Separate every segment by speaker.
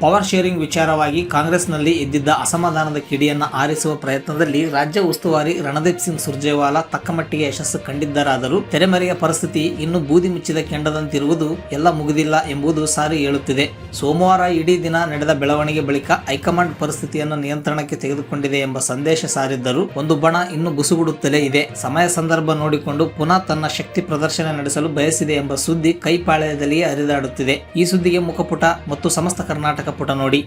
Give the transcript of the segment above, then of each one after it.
Speaker 1: Power sharing ವಿಚಾರವಾಗಿ ಕಾಂಗ್ರೆಸ್ನಲ್ಲಿ ಎದ್ದಿದ್ದ ಅಸಮಾಧಾನದ ಕಿಡಿಯನ್ನು ಆರಿಸುವ ಪ್ರಯತ್ನದಲ್ಲಿ ರಾಜ್ಯ ಉಸ್ತುವಾರಿ ರಣದೀಪ್ ಸಿಂಗ್ ಸುರ್ಜೇವಾಲಾ ತಕ್ಕಮಟ್ಟಿಗೆ ಯಶಸ್ಸು ಕಂಡಿದ್ದರಾದರೂ ತೆರೆಮರೆಯ ಪರಿಸ್ಥಿತಿ ಇನ್ನೂ ಬೂದಿ ಮುಚ್ಚಿದ ಕೆಂಡದಂತಿರುವುದು ಎಲ್ಲ ಮುಗಿದಿಲ್ಲ ಎಂಬುದು ಸಾರಿ ಹೇಳುತ್ತಿದೆ. ಸೋಮವಾರ ಇಡೀ ದಿನ ನಡೆದ ಬೆಳವಣಿಗೆ ಬಳಿಕ ಹೈಕಮಾಂಡ್ ಪರಿಸ್ಥಿತಿಯನ್ನು ನಿಯಂತ್ರಣಕ್ಕೆ ತೆಗೆದುಕೊಂಡಿದೆ ಎಂಬ ಸಂದೇಶ ಸಾರಿದ್ದರೂ ಒಂದು ಬಣ ಇನ್ನೂ ಬುಸುಗುಡುತ್ತಲೇ ಇದೆ. ಸಮಯ ಸಂದರ್ಭ ನೋಡಿಕೊಂಡು ಪುನಃ ತನ್ನ ಶಕ್ತಿ ಪ್ರದರ್ಶನ ನಡೆಸಲು ಬಯಸಿದೆ ಎಂಬ ಸುದ್ದಿ ಕೈಪಾಳ್ಯದಲ್ಲಿಯೇ ಹರಿದಾಡುತ್ತಿದೆ. ಈ ಸುದ್ದಿಗೆ ಮುಖಪುಟ ಮತ್ತು ಸಮಸ್ತ ಕರ್ನಾಟಕ ಪುಟ ನೋಡಿ.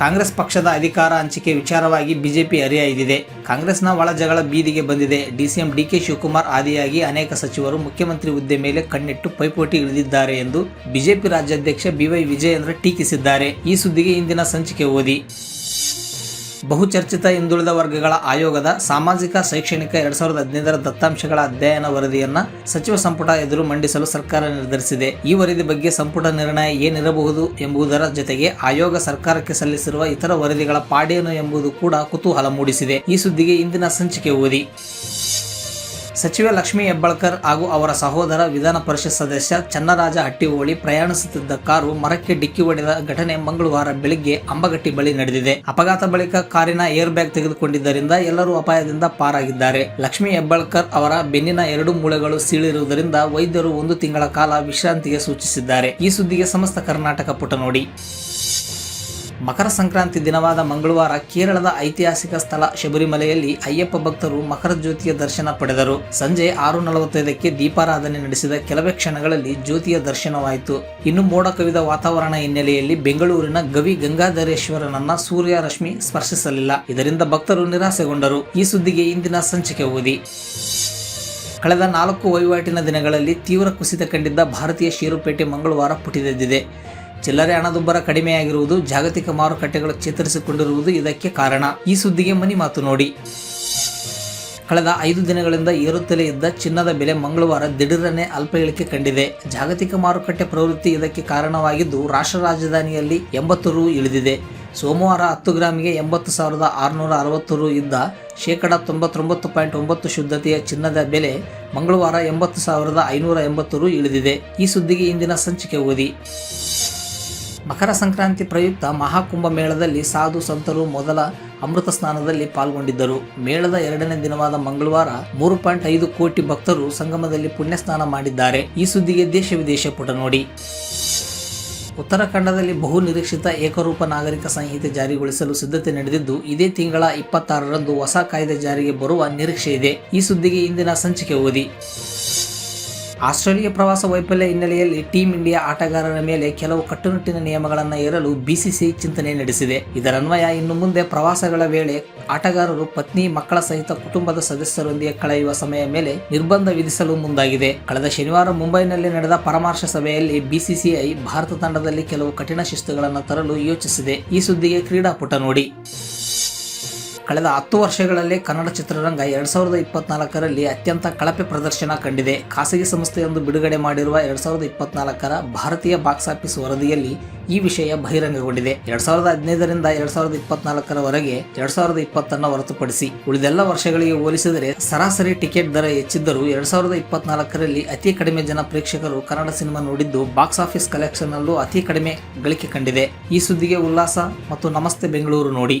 Speaker 1: ಕಾಂಗ್ರೆಸ್ ಪಕ್ಷದ ಅಧಿಕಾರ ಹಂಚಿಕೆ ವಿಚಾರವಾಗಿ ಬಿಜೆಪಿ ಹರಿಹಾಯ್ದಿದೆ ಕಾಂಗ್ರೆಸ್ನ ಒಳ ಜಗಳ ಬೀದಿಗೆ ಬಂದಿದೆ. ಡಿಸಿಎಂ ಡಿಕೆ ಶಿವಕುಮಾರ್ ಆದಿಯಾಗಿ ಅನೇಕ ಸಚಿವರು ಮುಖ್ಯಮಂತ್ರಿ ಹುದ್ದೆ ಮೇಲೆ ಕಣ್ಣಿಟ್ಟು ಪೈಪೋಟಿ ಇಳಿದಿದ್ದಾರೆ ಎಂದು ಬಿಜೆಪಿ ರಾಜ್ಯಾಧ್ಯಕ್ಷ ಬಿವೈ ವಿಜಯೇಂದ್ರ ಟೀಕಿಸಿದ್ದಾರೆ. ಈ ಸುದ್ದಿಗೆ ಇಂದಿನ ಸಂಚಿಕೆ ಓದಿ. ಬಹುಚರ್ಚಿತ ಹಿಂದುಳಿದ ವರ್ಗಗಳ ಆಯೋಗದ ಸಾಮಾಜಿಕ, ಶೈಕ್ಷಣಿಕ ಎರಡ್ ಸಾವಿರದ ಹದಿನೈದರ ದತ್ತಾಂಶಗಳ ಅಧ್ಯಯನ ವರದಿಯನ್ನ ಸಚಿವ ಸಂಪುಟ ಎದುರು ಮಂಡಿಸಲು ಸರ್ಕಾರ ನಿರ್ಧರಿಸಿದೆ. ಈ ವರದಿ ಬಗ್ಗೆ ಸಂಪುಟ ನಿರ್ಣಯ ಏನಿರಬಹುದು ಎಂಬುದರ ಜೊತೆಗೆ ಆಯೋಗ ಸರ್ಕಾರಕ್ಕೆ ಸಲ್ಲಿಸಿರುವ ಇತರ ವರದಿಗಳ ಪಾಡೇನು ಎಂಬುದು ಕೂಡ ಕುತೂಹಲ ಮೂಡಿಸಿದೆ. ಈ ಸುದ್ದಿಗೆ ಇಂದಿನ ಸಂಚಿಕೆ ಓದಿ. ಸಚಿವ ಲಕ್ಷ್ಮೀ ಹೆಬ್ಬಾಳ್ಕರ್ ಹಾಗೂ ಅವರ ಸಹೋದರ ವಿಧಾನ ಪರಿಷತ್ ಸದಸ್ಯ ಚನ್ನರಾಜ ಹಟ್ಟಿಹೋಳಿ ಪ್ರಯಾಣಿಸುತ್ತಿದ್ದ ಕಾರು ಮರಕ್ಕೆ ಡಿಕ್ಕಿ ಹೊಡೆದ ಘಟನೆ ಮಂಗಳವಾರ ಬೆಳಿಗ್ಗೆ ಅಂಬಗಟ್ಟಿ ಬಳಿ ನಡೆದಿದೆ. ಅಪಘಾತ ಬಳಿಕ ಕಾರಿನ ಏರ್ ಬ್ಯಾಗ್ ತೆಗೆದುಕೊಂಡಿದ್ದರಿಂದ ಎಲ್ಲರೂ ಅಪಾಯದಿಂದ ಪಾರಾಗಿದ್ದಾರೆ. ಲಕ್ಷ್ಮೀ ಹೆಬ್ಬಾಳ್ಕರ್ ಅವರ ಬೆನ್ನಿನ ಎರಡು ಮೂಳೆಗಳು ಸೀಳಿರುವುದರಿಂದ ವೈದ್ಯರು ಒಂದು ತಿಂಗಳ ಕಾಲ ವಿಶ್ರಾಂತಿಗೆ ಸೂಚಿಸಿದ್ದಾರೆ. ಈ ಸುದ್ದಿಗೆ ಸಮಸ್ತ ಕರ್ನಾಟಕ ಪುಟ ನೋಡಿ. ಮಕರ ಸಂಕ್ರಾಂತಿ ದಿನವಾದ ಮಂಗಳವಾರ ಕೇರಳದ ಐತಿಹಾಸಿಕ ಸ್ಥಳ ಶಬರಿಮಲೆಯಲ್ಲಿ ಅಯ್ಯಪ್ಪ ಭಕ್ತರು ಮಕರ ಜ್ಯೋತಿಯ ದರ್ಶನ ಪಡೆದರು. ಸಂಜೆ ಆರು ನಲವತ್ತೈದಕ್ಕೆ ದೀಪಾರಾಧನೆ ನಡೆಸಿದ ಕೆಲವೇ ಕ್ಷಣಗಳಲ್ಲಿ ಜ್ಯೋತಿಯ ದರ್ಶನವಾಯಿತು. ಇನ್ನು ಮೋಡ ಕವಿದ ವಾತಾವರಣ ಹಿನ್ನೆಲೆಯಲ್ಲಿ ಬೆಂಗಳೂರಿನ ಗವಿ ಗಂಗಾಧರೇಶ್ವರನನ್ನ ಸೂರ್ಯ ರಶ್ಮಿ ಸ್ಪರ್ಶಿಸಲಿಲ್ಲ. ಇದರಿಂದ ಭಕ್ತರು ನಿರಾಸೆಗೊಂಡರು. ಈ ಸುದ್ದಿಗೆ ಇಂದಿನ ಸಂಚಿಕೆ ಓದಿ. ಕಳೆದ ನಾಲ್ಕು ವಹಿವಾಟಿನ ದಿನಗಳಲ್ಲಿ ತೀವ್ರ ಕುಸಿತ ಕಂಡಿದ್ದ ಭಾರತೀಯ ಷೇರುಪೇಟೆ ಮಂಗಳವಾರ ಪುಟಿದೆದ್ದಿದೆ. ಚಿಲ್ಲರೆ ಹಣದುಬ್ಬರ ಕಡಿಮೆಯಾಗಿರುವುದು ಜಾಗತಿಕ ಮಾರುಕಟ್ಟೆಗಳು ಚೇತರಿಸಿಕೊಂಡಿರುವುದು ಇದಕ್ಕೆ ಕಾರಣ. ಈ ಸುದ್ದಿಗೆ ಮನಿ ಮಾತು ನೋಡಿ. ಕಳೆದ ಐದು ದಿನಗಳಿಂದ ಏರುತ್ತಲೇ ಇದ್ದ ಚಿನ್ನದ ಬೆಲೆ ಮಂಗಳವಾರ ದಿಢೀರನೆ ಅಲ್ಪ ಇಳಿಕೆ ಕಂಡಿದೆ. ಜಾಗತಿಕ ಮಾರುಕಟ್ಟೆ ಪ್ರವೃತ್ತಿ ಇದಕ್ಕೆ ಕಾರಣವಾಗಿದ್ದು ರಾಷ್ಟ್ರ ರಾಜಧಾನಿಯಲ್ಲಿ ಎಂಬತ್ತು ರು ಇಳಿದಿದೆ. ಸೋಮವಾರ ಹತ್ತು ಗ್ರಾಮಿಗೆ ಎಂಬತ್ತು ಸಾವಿರದ ಆರುನೂರ ಅರವತ್ತು ರು ಇದ್ದ ಶೇಕಡ ತೊಂಬತ್ತೊಂಬತ್ತು ಪಾಯಿಂಟ್ ಒಂಬತ್ತು ಶುದ್ಧತೆಯ ಚಿನ್ನದ ಬೆಲೆ ಮಂಗಳವಾರ ಎಂಬತ್ತು ಸಾವಿರದ ಐನೂರ ಎಂಬತ್ತು ರು ಇಳಿದಿದೆ. ಈ ಸುದ್ದಿಗೆ ಇಂದಿನ ಸಂಚಿಕೆ ಓದಿ. ಮಕರ ಸಂಕ್ರಾಂತಿ ಪ್ರಯುಕ್ತ ಮಹಾಕುಂಭ ಮೇಳದಲ್ಲಿ ಸಾಧು ಸಂತರು ಮೊದಲ ಅಮೃತ ಸ್ನಾನದಲ್ಲಿ ಪಾಲ್ಗೊಂಡಿದ್ದರು. ಮೇಳದ ಎರಡನೇ ದಿನವಾದ ಮಂಗಳವಾರ ಮೂರು ಪಾಯಿಂಟ್ ಐದು ಕೋಟಿ ಭಕ್ತರು ಸಂಗಮದಲ್ಲಿ ಪುಣ್ಯ ಸ್ನಾನ ಮಾಡಿದ್ದಾರೆ. ಈ ಸುದ್ದಿಗೆ ದೇಶ ವಿದೇಶ ಪುಟ ನೋಡಿ. ಉತ್ತರಾಖಂಡದಲ್ಲಿ ಬಹು ನಿರೀಕ್ಷಿತ ಏಕರೂಪ ನಾಗರಿಕ ಸಂಹಿತೆ ಜಾರಿಗೊಳಿಸಲು ಸಿದ್ಧತೆ ನಡೆದಿದ್ದು, ಇದೇ ತಿಂಗಳ ಇಪ್ಪತ್ತಾರರಂದು ಹೊಸ ಕಾಯ್ದೆ ಜಾರಿಗೆ ಬರುವ ನಿರೀಕ್ಷೆ ಇದೆ. ಈ ಸುದ್ದಿಗೆ ಇಂದಿನ ಸಂಚಿಕೆ ಓದಿ. ಆಸ್ಟ್ರೇಲಿಯಾ ಪ್ರವಾಸ ವೈಫಲ್ಯ ಹಿನ್ನೆಲೆಯಲ್ಲಿ ಟೀಂ ಇಂಡಿಯಾ ಆಟಗಾರರ ಮೇಲೆ ಕೆಲವು ಕಟ್ಟುನಿಟ್ಟಿನ ನಿಯಮಗಳನ್ನು ಏರಲು ಬಿಸಿಸಿಐ ಚಿಂತನೆ ನಡೆಸಿದೆ. ಇದರನ್ವಯ ಇನ್ನು ಮುಂದೆ ಪ್ರವಾಸಗಳ ವೇಳೆ ಆಟಗಾರರು, ಪತ್ನಿ, ಮಕ್ಕಳ ಸಹಿತ ಕುಟುಂಬದ ಸದಸ್ಯರೊಂದಿಗೆ ಕಳೆಯುವ ಸಮಯ ಮೇಲೆ ನಿರ್ಬಂಧ ವಿಧಿಸಲು ಮುಂದಾಗಿದೆ. ಕಳೆದ ಶನಿವಾರ ಮುಂಬೈನಲ್ಲಿ ನಡೆದ ಪರಾಮರ್ಶ ಸಭೆಯಲ್ಲಿ ಬಿಸಿಸಿಐ ಭಾರತ ತಂಡದಲ್ಲಿ ಕೆಲವು ಕಠಿಣ ಶಿಸ್ತುಗಳನ್ನು ತರಲು ಯೋಚಿಸಿದೆ. ಈ ಸುದ್ದಿಗೆ ಕ್ರೀಡಾಪುಟ ನೋಡಿ. ಕಳೆದ ಹತ್ತು ವರ್ಷಗಳಲ್ಲಿ ಕನ್ನಡ ಚಿತ್ರರಂಗ ಎರಡ್ ಸಾವಿರದ ಇಪ್ಪತ್ನಾಲ್ಕರಲ್ಲಿ ಅತ್ಯಂತ ಕಳಪೆ ಪ್ರದರ್ಶನ ಕಂಡಿದೆ. ಖಾಸಗಿ ಸಂಸ್ಥೆಯೊಂದು ಬಿಡುಗಡೆ ಮಾಡಿರುವ ಎರಡ್ ಸಾವಿರದ ಇಪ್ಪತ್ನಾಲ್ಕರ ಭಾರತೀಯ ಬಾಕ್ಸ್ ಆಫೀಸ್ ವರದಿಯಲ್ಲಿ ಈ ವಿಷಯ ಬಹಿರಂಗಗೊಂಡಿದೆ. ಎರಡ್ ಸಾವಿರದ ಹದಿನೈದರಿಂದ ಎರಡ್ ಸಾವಿರದ ಇಪ್ಪತ್ನಾಲ್ಕರವರೆಗೆ ಎರಡ್ ಸಾವಿರದ ಇಪ್ಪತ್ತನ್ನು ಹೊರತುಪಡಿಸಿ ಉಳಿದೆಲ್ಲ ವರ್ಷಗಳಿಗೆ ಹೋಲಿಸಿದರೆ ಸರಾಸರಿ ಟಿಕೆಟ್ ದರ ಹೆಚ್ಚಿದ್ದರೂ ಎರಡ್ ಸಾವಿರದ ಇಪ್ಪತ್ನಾಲ್ಕರಲ್ಲಿ ಅತಿ ಕಡಿಮೆ ಜನ ಪ್ರೇಕ್ಷಕರು ಕನ್ನಡ ಸಿನಿಮಾ ನೋಡಿದ್ದು ಬಾಕ್ಸ್ ಆಫೀಸ್ ಕಲೆಕ್ಷನ್ ಅಲ್ಲೂ ಅತಿ ಕಡಿಮೆ ಗಳಿಕೆ ಕಂಡಿದೆ. ಈ ಸುದ್ದಿಗೆ ಉಲ್ಲಾಸ ಮತ್ತು ನಮಸ್ತೆ ಬೆಂಗಳೂರು ನೋಡಿ.